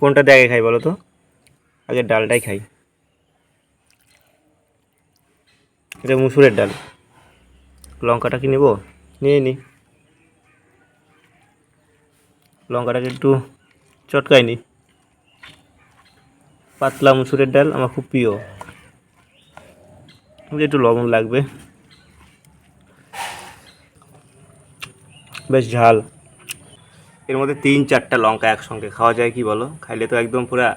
কোনটা দেখে খাই বলো তো? আগে ডালটাই খাই। এটা মুসুরের ডাল। লঙ্কাটা কি নেব? নিয়ে নি। লঙ্কাটাকে একটু চটকাই নি। পাতলা মুসুরের ডাল আমার খুব প্রিয়। একটু লবণ লাগবে। বেশ ঝাল। এর মধ্যে তিন চারটা লঙ্কা একসঙ্গে খাওয়া যায়, কি বলো? খাইলে তো একদম পুরা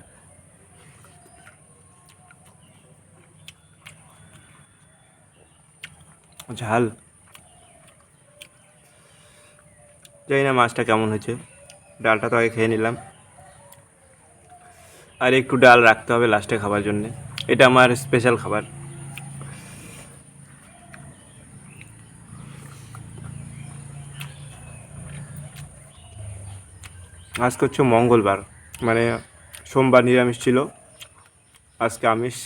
ঝাল। জানি না মাছটা কেমন হয়েছে। ডালটা তো আগে খেয়ে নিলাম। আর একটু ডাল রাখতে হবে লাস্টে খাবার জন্যে। এটা আমার স্পেশাল খাবার। আজকে হচ্ছে মঙ্গলবার মানে সোমবার নিরামিষ ছিল। আজকে আমিষ।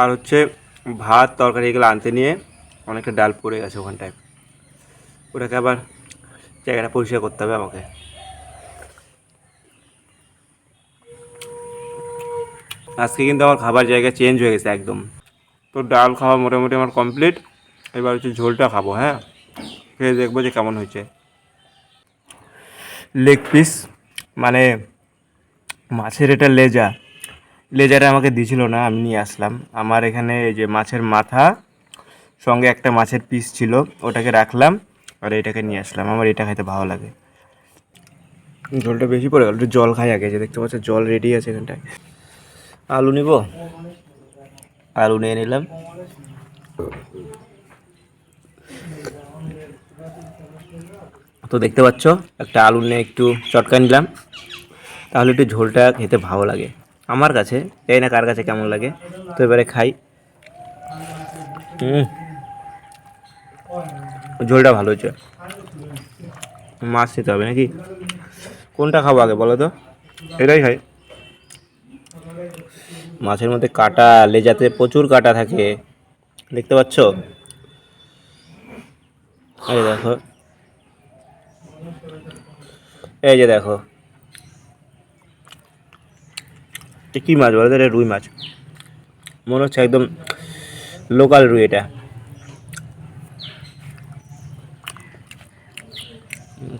আর হচ্ছে ভাত, তরকারি এগুলো আনতে নিয়ে অনেকটা ডাল পড়ে গেছে ওখানটায়। ওটাকে আবার জায়গাটা পরিষ্কার করতে হবে আমাকে। আজকে কিন্তু আমার খাবার জায়গা চেঞ্জ হয়ে গেছে একদম। তো ডাল খাওয়া মোটামুটি আমার কমপ্লিট এবার হচ্ছে ঝোলটা খাব হ্যাঁ? খেয়ে দেখব যে কেমন হয়েছে। লেগ পিস মানে মাছের এটা লেজা। লেজাটা আমাকে দিছিল না, আমি নিয়ে আসলাম। আমার এখানে এই যে মাছের মাথা, সঙ্গে একটা মাছের পিস ছিল, ওটাকে রাখলাম আর এটাকে নিয়ে আসলাম। আমার এটা খেতে ভালো লাগে। ঝোলটা বেশি পড়ে গেল জল খাই আগে, যে দেখতে পাচ্ছ জল রেডি আছে এখানটায়। আলু নিব? আলু নিয়ে নিলাম তো দেখতে পাচ্ছ একটা আলু নিয়ে একটু চটকা নিলাম তাহলে একটু ঝোলটা খেতে ভালো লাগে আমার কাছে জানি না কার কাছে কেমন লাগে তো এবারে খাই ঝোলটা ভালো হচ্ছে মাছ নিতে হবে নাকি কোনটা খাব আগে বলো তো এটাই খাই মাছের মধ্যে কাটা, লেজাতে প্রচুর কাটা থাকে। দেখতে পাচ্ছ? আরে দেখো। এই যে দেখো। কী মাছ বলো এটা রুই মাছ। মনে হচ্ছে একদম লোকাল রুই এটা।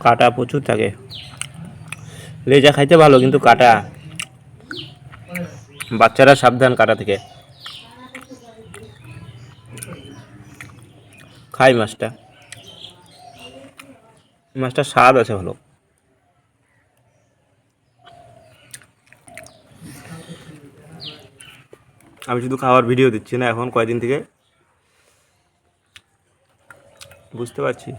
কাটা প্রচুর থাকে। লেজা খাইতে ভালো, কিন্তু কাটা বাচ্চারা সাবধান কাটা থেকে। খাই মাছটা। মাছটা স্বাদ আছে ভালো। আমি শুধু খাওয়ার ভিডিও দিচ্ছি না, এখন কয়দিন থেকে? বুঝতে পারছি।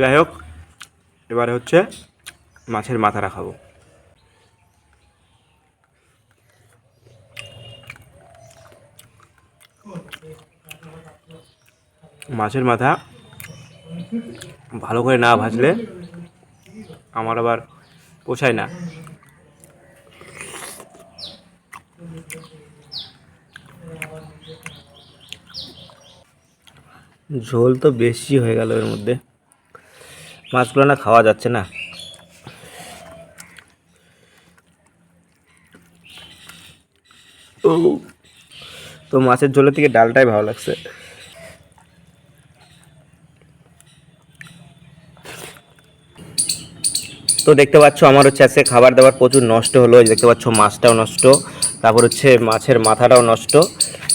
যাই হোক এবারে হচ্ছে মাছের মাথা রাখাবো মাছের মাথা ভালো করে না ভাজলে আমার আবার পোষায় না। ঝোল তো বেশি হয়ে গেল এর মধ্যে। মাছগুলো না খাওয়া যাচ্ছে না। তো মাছের ঝোলের থেকে ডালটাই ভালো লাগছে। তো দেখতে পাচ্ছ আমার হচ্ছে আজকে খাবার দাবার প্রচুর নষ্ট হলো দেখতে পাচ্ছ মাছটাও নষ্ট, তারপর হচ্ছে মাছের মাথাটাও নষ্ট।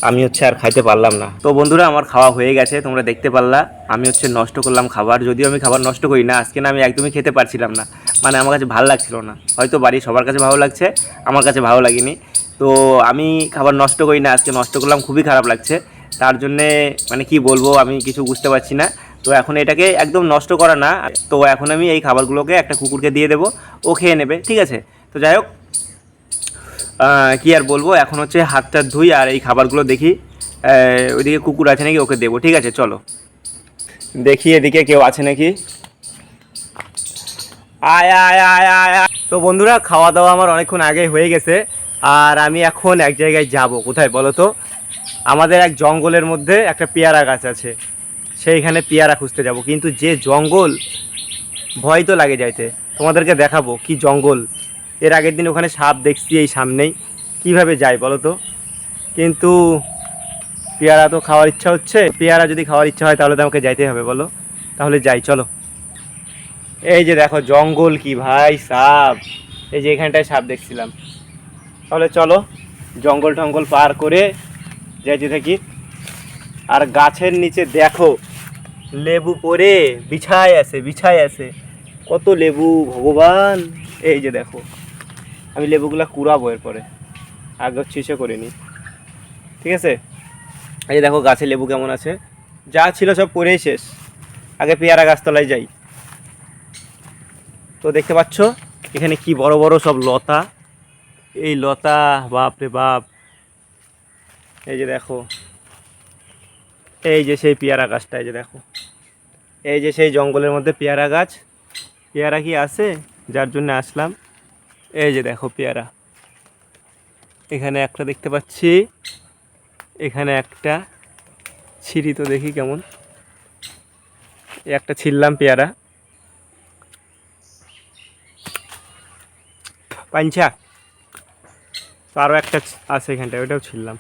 আমি হচ্ছে আর খাইতে পারলাম না। তো বন্ধুরা, আমার খাওয়া হয়ে গেছে, তোমরা দেখতে পারলা। আমি হচ্ছে নষ্ট করলাম খাবার, যদিও আমি খাবার নষ্ট করি না, আজকে না আমি একদমই খেতে পারছিলাম না। মানে আমার কাছে ভালো লাগছিল না। হয়তো বাড়ি সবার কাছে ভালো লাগছে, আমার কাছে ভালো লাগেনি। তো আমি খাবার নষ্ট করি না, আজকে নষ্ট করলাম, খুবই খারাপ লাগছে। তার জন্যে মানে কি বলব, আমি কিছু বুঝতে পারছি না। তো এখন এটাকে একদম নষ্ট করা না। তো এখন আমি এই খাবারগুলোকে একটা কুকুরকে দিয়ে দেবো, ও খেয়ে নেবে, ঠিক আছে? তো যাই হোক কি আর বলব? এখন হচ্ছে হাতটা ধুই আর এই খাবারগুলো দেখি। ওইদিকে কুকুর আছে নাকি? ওকে দেবো। ঠিক আছে, চলো। দেখি এদিকে কেউ আছে নাকি? আয় আয় আয় আয় আয়। তো বন্ধুরা খাওয়া দাওয়া আমার অনেকক্ষণ আগে হয়ে গেছে। আর আমি এখন এক জায়গায় যাব। কোথায় বলো তো? আমাদের এক জঙ্গলের মধ্যে একটা পেয়ারা গাছ আছে। সেইখানে পেয়ারা খুঁজতে যাব। কিন্তু যে জঙ্গল, ভয় তো লাগে যাইতে। তোমাদেরকে দেখাবো কি জঙ্গল। এর আগের দিন ওখানে সাপ দেখছি এই সামনেই। কীভাবে যাই বলো তো? কিন্তু পেয়ারা তো খাওয়ার ইচ্ছা হচ্ছে। পেয়ারা যদি খাওয়ার ইচ্ছা হয় তাহলে তো আমাকে যাইতে হবে, বলো। তাহলে যাই, চলো। এই যে দেখো, জঙ্গল কি ভাই, সাপ। এই যে এখানটায় সাপ দেখছিলাম। তাহলে চলো, জঙ্গল টঙ্গল পার করে যাইতে থাকি। আর গাছের নিচে দেখো, লেবু পরে বিছায় আছে বিছায় আছে। কত লেবু, ভগবান। এই যে দেখো আমি লেবুগুলা কুড়াবো এরপরে। আগে ছিসে করে নিই ঠিক আছে? এই দেখো গাছে লেবু কেমন আছে। যা ছিল সব পরেই শেষ। আগে পেয়ারা গাছতলায় যাই। তো দেখতে পাচ্ছ, এখানে কি বড় বড় সব লতা। এই লতা, বাপ রে বাপ। এই যে দেখো। এই যে সেই পেয়ারা গাছটা, এই যে দেখো। এই যে সেই জঙ্গলের মধ্যে পেয়ারা গাছ। পেয়ারা কি আছে? যার জন্য আসলাম। এই যে দেখো পেয়ারা। এখানে একটা দেখতে পাচ্ছি। এখানে একটা ছিঁড়ি তো দেখি কেমন। একটা ছিললাম পেয়ারা। পাঞ্চা আরও একটা আছে এখানটায়, ওইটাও ছিললাম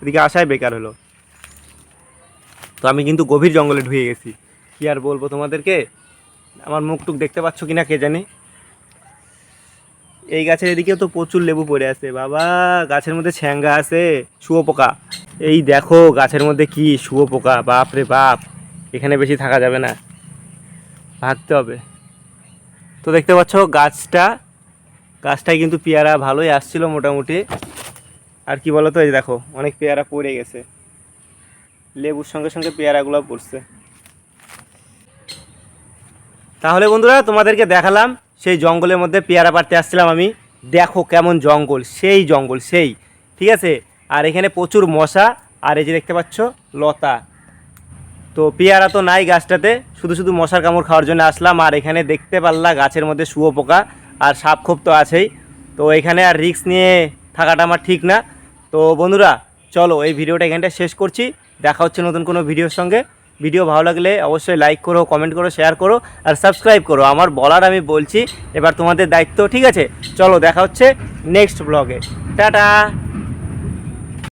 এদিকে আসাই বেকার হলো। তো আমি কিন্তু গভীর জঙ্গলে ঢুকে গেছি। কি আর বলব তোমাদেরকে? আমার মুখ টুক দেখতে পাচ্ছ কিনা কে জানি? এই গাছের এদিকেও তো প্রচুর লেবু পড়ে আছে। বাবা, গাছের মধ্যে ছ্যাঙ্গা আছে। শুয়োপোকা এই দেখো, গাছের মধ্যে কি শুয়োপোকা বাপ রে বাপ, এখানে বেশি থাকা যাবে না। ভাগতে হবে। তো দেখতে পাচ্ছ, গাছটা, গাছটায় কিন্তু পেয়ারা ভালোই আসছিল মোটামুটি। আর কি বলো তো এই দেখো, অনেক পেয়ারা পড়ে গেছে। লেবুর সঙ্গে সঙ্গে পেয়ারাগুলো পড়ছে। তাহলে বন্ধুরা তোমাদেরকে দেখালাম, সেই জঙ্গলের মধ্যে পেয়ারা পাড়তে আসছিলাম আমি। দেখো কেমন জঙ্গল, সেই জঙ্গল, সেই, ঠিক আছে? আর এখানে প্রচুর মশা, আর এই যে দেখতে পাচ্ছ, লতা। তো পেয়ারা তো নাই গাছটাতে, শুধু শুধু মশার কামড় খাওয়ার জন্য আসলাম, আর এখানে দেখতে পারলা গাছের মধ্যে শুয়োপোকা আর সাপ খোপ তো আছেই। তো এখানে আর রিস্ক নিয়ে থাকাটা আমার ঠিক না। তো বন্ধুরা, চলো এই ভিডিওটা এখানটা শেষ করছি। দেখা হচ্ছে নতুন কোনো ভিডিওর সঙ্গে। ভিডিও ভালো লাগলে অবশ্যই লাইক করো কমেন্ট করো শেয়ার করো, আর সাবস্ক্রাইব করো। আমার বলার আমি বলছি, এবার তোমাদের দায়িত্ব, ঠিক আছে? চলো, দেখা হচ্ছে নেক্সট ব্লগে টাটা!